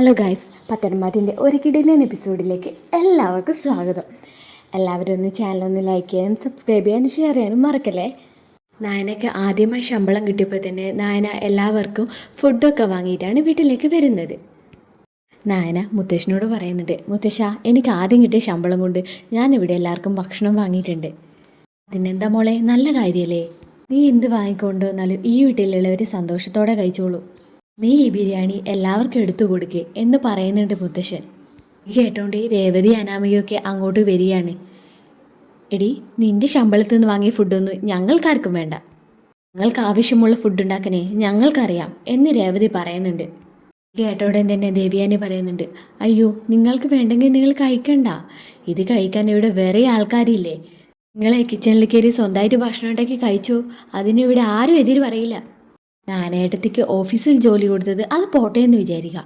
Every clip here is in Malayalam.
ഹലോ ഗായ്സ് പത്തനംതിട്ടന്റെ ഒരു കിടിലൻ എപ്പിസോഡിലേക്ക് എല്ലാവർക്കും സ്വാഗതം. എല്ലാവരും ഒന്ന് ചാനലൊന്ന് ലൈക്ക് ചെയ്യാനും സബ്സ്ക്രൈബ് ചെയ്യാനും ഷെയർ ചെയ്യാനും മറക്കല്ലേ? നായനയ്ക്ക് ആദ്യമായി ശമ്പളം കിട്ടിയപ്പോൾ തന്നെ നായന എല്ലാവർക്കും ഫുഡൊക്കെ വാങ്ങിയിട്ടാണ് വീട്ടിലേക്ക് വരുന്നത്. നായന മുത്തശ്ശനോട് പറയുന്നുണ്ട് മുത്തശ്ശ എനിക്ക് ആദ്യം കിട്ടിയ ശമ്പളം കൊണ്ട് ഞാനിവിടെ എല്ലാവർക്കും ഭക്ഷണം വാങ്ങിയിട്ടുണ്ട്. അതിനെന്താ മോളെ നല്ല കാര്യമല്ലേ നീ എന്ത് വാങ്ങിക്കൊണ്ട് വന്നാലും ഈ വീട്ടിലുള്ളവർ സന്തോഷത്തോടെ കഴിച്ചോളൂ. നീ ഈ ബിരിയാണി എല്ലാവർക്കും എടുത്തു കൊടുക്കേ എന്ന് പറയുന്നുണ്ട് മുത്തശ്ശൻ. കേട്ടോണ്ട് രേവതി അനാമികയൊക്കെ അങ്ങോട്ട് വരികയാണ്. എടി നിന്റെ ശമ്പളത്തിൽ നിന്ന് വാങ്ങിയ ഫുഡൊന്നും ഞങ്ങൾക്കാർക്കും വേണ്ട. ഞങ്ങൾക്ക് ആവശ്യമുള്ള ഫുഡ് ഉണ്ടാക്കണേ ഞങ്ങൾക്കറിയാം എന്ന് രേവതി പറയുന്നുണ്ട്. കേട്ടോടെ തന്നെ ദേവിയാനി പറയുന്നുണ്ട് അയ്യോ നിങ്ങൾക്ക് വേണ്ടെങ്കിൽ നിങ്ങൾ കഴിക്കണ്ട. ഇത് കഴിക്കാൻ ഇവിടെ വേറെ ആൾക്കാരില്ലേ? നിങ്ങളെ കിച്ചണിൽ കയറി സ്വന്തമായിട്ട് ഭക്ഷണം ഉണ്ടാക്കി കഴിച്ചു? അതിന് ഇവിടെ ആരും എതിര് പറയില്ല. നാനേട്ടത്തിക്ക് ഓഫീസിൽ ജോലി കൊടുത്തത് അത് പോട്ടെ എന്ന് വിചാരിക്കുക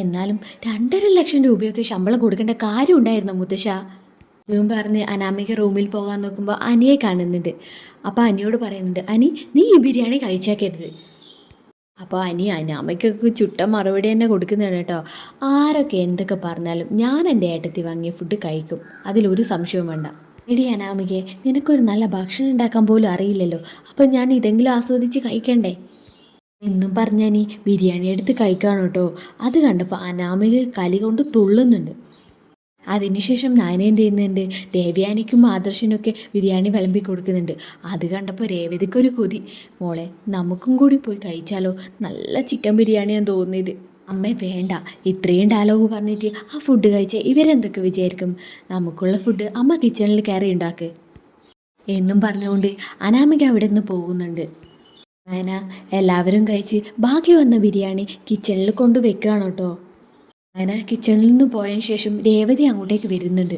എന്നാലും രണ്ടര ലക്ഷം രൂപയൊക്കെ ശമ്പളം കൊടുക്കേണ്ട കാര്യം ഉണ്ടായിരുന്നു മുത്തശ്ശ? ഇവൻ പറഞ്ഞ് അനാമിക റൂമിൽ പോകാൻ നോക്കുമ്പോൾ അനിയെ കാണുന്നുണ്ട്. അപ്പോൾ അനിയോട് പറയുന്നുണ്ട് അനി നീ ഈ ബിരിയാണി കഴിച്ചേക്കരുത്. അപ്പോൾ അനി അനാമയ്ക്കൊക്കെ ചുട്ട മറുപടി തന്നെ കൊടുക്കുന്നതാണ് കേട്ടോ. ആരൊക്കെ എന്തൊക്കെ പറഞ്ഞാലും ഞാൻ എന്റെ ഏട്ടത്തി വാങ്ങിയ ഫുഡ് കഴിക്കും. അതിലൊരു സംശയവും വേണ്ട. എടി അനാമികയെ നിനക്കൊരു നല്ല ഭക്ഷണം ഉണ്ടാക്കാൻ പോലും അറിയില്ലല്ലോ. അപ്പം ഞാൻ ഇതെങ്കിലും ആസ്വദിച്ച് കഴിക്കണ്ടേ? എന്നും പറഞ്ഞാനി ബിരിയാണി എടുത്ത് കഴിക്കാണ് കേട്ടോ അത് കണ്ടപ്പോൾ അനാമിക കലി കൊണ്ട് തുള്ളുന്നുണ്ട്. അതിനുശേഷം നായന എന്ത് ചെയ്യുന്നുണ്ട് ദേവ്യാനിക്കും ആദർശിനൊക്കെ ബിരിയാണി വിളമ്പി കൊടുക്കുന്നുണ്ട്. അത് കണ്ടപ്പോൾ രേവതിക്കൊരു കൊതി. മോളെ നമുക്കും കൂടി പോയി കഴിച്ചാലോ? നല്ല ചിക്കൻ ബിരിയാണിയാണ് തോന്നിയത്. അമ്മ വേണ്ട. ഇത്രയും ഡയലോഗ് പറഞ്ഞിട്ട് ആ ഫുഡ് കഴിച്ചാൽ ഇവരെന്തൊക്കെ വിചാരിക്കും? നമുക്കുള്ള ഫുഡ് അമ്മ കിച്ചണിൽ കയറി ഉണ്ടാക്ക്. എന്നും പറഞ്ഞുകൊണ്ട് അനാമിക അവിടെ നിന്ന് പോകുന്നുണ്ട്. അങ്ങനെ എല്ലാവരും കഴിച്ച് ബാക്കി വന്ന ബിരിയാണി കിച്ചണിൽ കൊണ്ട് വെക്കുകയാണ് കേട്ടോ. ആന കിച്ചണിൽ നിന്ന് പോയതിന് ശേഷം രേവതി അങ്ങോട്ടേക്ക് വരുന്നുണ്ട്.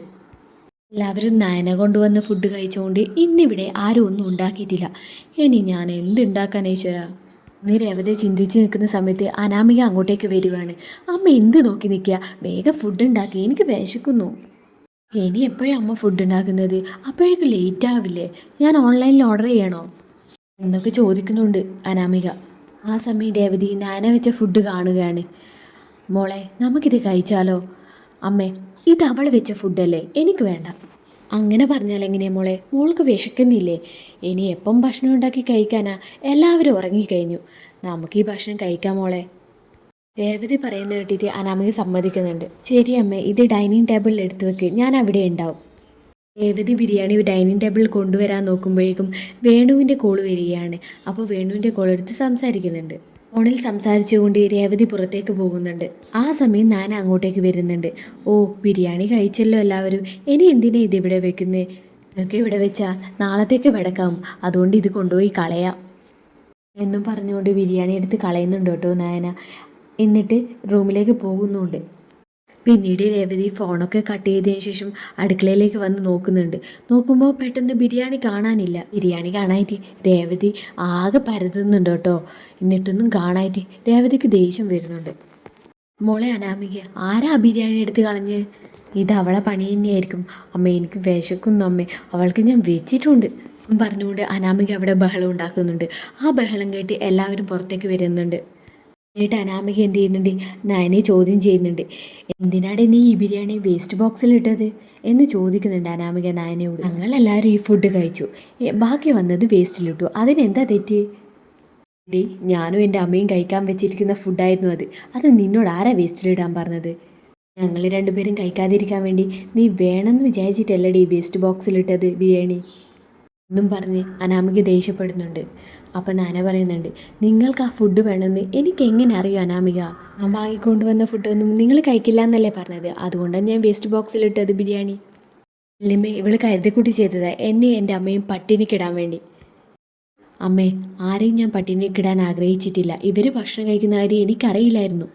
എല്ലാവരും നയന കൊണ്ടുവന്ന ഫുഡ് കഴിച്ചുകൊണ്ട് ഇന്നിവിടെ ആരും ഒന്നും ഉണ്ടാക്കിയിട്ടില്ല. ഇനി ഞാൻ എന്തുണ്ടാക്കാൻ ഈശ്വര? നീ രേവതി ചിന്തിച്ച് നിൽക്കുന്ന സമയത്ത് അനാമിക അങ്ങോട്ടേക്ക് വരികയാണ് അമ്മ എന്ത് നോക്കി നിൽക്കുക? വേഗം ഫുഡ് ഉണ്ടാക്കി. എനിക്ക് വിശക്കുന്നു. ഇനി എപ്പോഴും അമ്മ ഫുഡ് ഉണ്ടാക്കുന്നത്? അപ്പോഴേക്ക് ലേറ്റ് ആവില്ലേ? ഞാൻ ഓൺലൈനിൽ ഓർഡർ ചെയ്യണോ? എന്നൊക്കെ ചോദിക്കുന്നുണ്ട് അനാമിക. ആ സമയം രേവതി നാന വെച്ച ഫുഡ് കാണുകയാണ്. മോളെ നമുക്കിത് കഴിച്ചാലോ? അമ്മേ ഇത് അവൾ വെച്ച ഫുഡല്ലേ എനിക്ക് വേണ്ട. അങ്ങനെ പറഞ്ഞാൽ എങ്ങനെയാ മോളെ? മോൾക്ക് വിശക്കുന്നില്ലേ? ഇനി എപ്പം ഭക്ഷണം ഉണ്ടാക്കി കഴിക്കാനാ? എല്ലാവരും ഉറങ്ങിക്കഴിഞ്ഞു നമുക്ക് ഈ ഭക്ഷണം കഴിക്കാം മോളെ. രേവതി പറയുന്ന കേട്ടിട്ട് അനാമിക സമ്മതിക്കുന്നുണ്ട്. ശരി അമ്മേ ഇത് ഡൈനിങ് ടേബിളിൽ എടുത്തു വെക്ക്. ഞാൻ അവിടെ ഉണ്ടാവും. രേവതി ബിരിയാണി ഡൈനിങ് ടേബിളിൽ കൊണ്ടുവരാൻ നോക്കുമ്പോഴേക്കും വേണുവിന്റെ കോൾ വരികയാണ്. അപ്പോൾ വേണുവിന്റെ കോൾ എടുത്ത് സംസാരിക്കുന്നുണ്ട്. ഫോണിൽ സംസാരിച്ചുകൊണ്ട് രേവതി പുറത്തേക്ക് പോകുന്നുണ്ട്. ആ സമയം ഞാൻ അങ്ങോട്ടേക്ക് വരുന്നുണ്ട്. ഓ ബിരിയാണി കഴിച്ചല്ലോ എല്ലാവരും. ഇനി എന്തിനാ ഇത് ഇവിടെ വെക്കുന്നത് ഇതൊക്കെ ഇവിടെ വെച്ചാൽ നാളത്തേക്ക് വെടക്കാം. അതുകൊണ്ട് ഇത് കൊണ്ടുപോയി കളയാം. എന്നും പറഞ്ഞുകൊണ്ട് ബിരിയാണി എടുത്ത് കളയുന്നുണ്ട് കേട്ടോ നായന. എന്നിട്ട് റൂമിലേക്ക് പോകുന്നുണ്ട്. പിന്നീട് രേവതി ഫോണൊക്കെ കട്ട് ചെയ്തതിന് ശേഷം അടുക്കളയിലേക്ക് വന്ന് നോക്കുന്നുണ്ട്. നോക്കുമ്പോൾ പെട്ടെന്ന് ബിരിയാണി കാണാനില്ല. ബിരിയാണി കാണാനായിട്ട് രേവതി ആകെ പരതുന്നുണ്ട് കേട്ടോ. എന്നിട്ടൊന്നും കാണാനായിട്ട് രേവതിക്ക് ദേഷ്യം വരുന്നുണ്ട്. മോളെ അനാമിക ആരാ ബിരിയാണി എടുത്ത് കളഞ്ഞ്? ഇത് അവളെ പണി തന്നെയായിരിക്കും. അമ്മ എനിക്ക് വിശക്കുന്നു അമ്മേ. അവൾക്ക് ഞാൻ വെച്ചിട്ടുണ്ട്. പറഞ്ഞുകൊണ്ട് അനാമിക അവിടെ ബഹളം ഉണ്ടാക്കുന്നുണ്ട്. ആ ബഹളം കേട്ട് എല്ലാവരും പുറത്തേക്ക് വരുന്നുണ്ട്. എന്നിട്ട് അനാമിക എന്ത് ചെയ്യുന്നുണ്ട്? നയനെ ചോദ്യം ചെയ്യുന്നുണ്ട്. എന്തിനാണ് നീ ഈ ബിരിയാണി വേസ്റ്റ് ബോക്സിൽ ഇട്ടത്? എന്ന് ചോദിക്കുന്നുണ്ട് അനാമിക നയനയോട്. ഞങ്ങളെല്ലാവരും ഈ ഫുഡ് കഴിച്ചു. ബാക്കി വന്നത് വേസ്റ്റിലിട്ടു അതിനെന്താ തെറ്റ്? എടി ഞാനും എന്റെ അമ്മയും കഴിക്കാൻ വെച്ചിരിക്കുന്ന ഫുഡായിരുന്നു അത്. അത് നിന്നോട് ആരാ വേസ്റ്റിലിടാൻ പറഞ്ഞത്? ഞങ്ങൾ രണ്ടുപേരും കഴിക്കാതിരിക്കാൻ വേണ്ടി നീ വേണമെന്ന് വിചാരിച്ചിട്ടല്ലടി വേസ്റ്റ് ബോക്സിലിട്ടത് ബിരിയാണി. എന്നും പറഞ്ഞ് അനാമിക ദേഷ്യപ്പെടുന്നുണ്ട്. അപ്പം നാന പറയുന്നുണ്ട് നിങ്ങൾക്ക് ആ ഫുഡ് വേണമെന്ന് എനിക്ക് എങ്ങനെ അറിയും അനാമിക? ഞാൻ വാങ്ങിക്കൊണ്ടുവന്ന ഫുഡൊന്നും നിങ്ങൾ കഴിക്കില്ല എന്നല്ലേ പറഞ്ഞത്? അതുകൊണ്ടാണ് ഞാൻ വേസ്റ്റ് ബോക്സിലിട്ടത് ബിരിയാണി. ഇല്ലമ്മേ ഇവൾ കരുതിക്കുട്ടി ചെയ്തതാ എന്നെ എന്റെ അമ്മയും പട്ടിണിക്കിടാൻ വേണ്ടി. അമ്മേ ആരെയും ഞാൻ പട്ടിണിക്കിടാൻ ആഗ്രഹിച്ചിട്ടില്ല. ഇവർ ഭക്ഷണം കഴിക്കുന്ന കാര്യം എനിക്കറിയില്ലായിരുന്നു.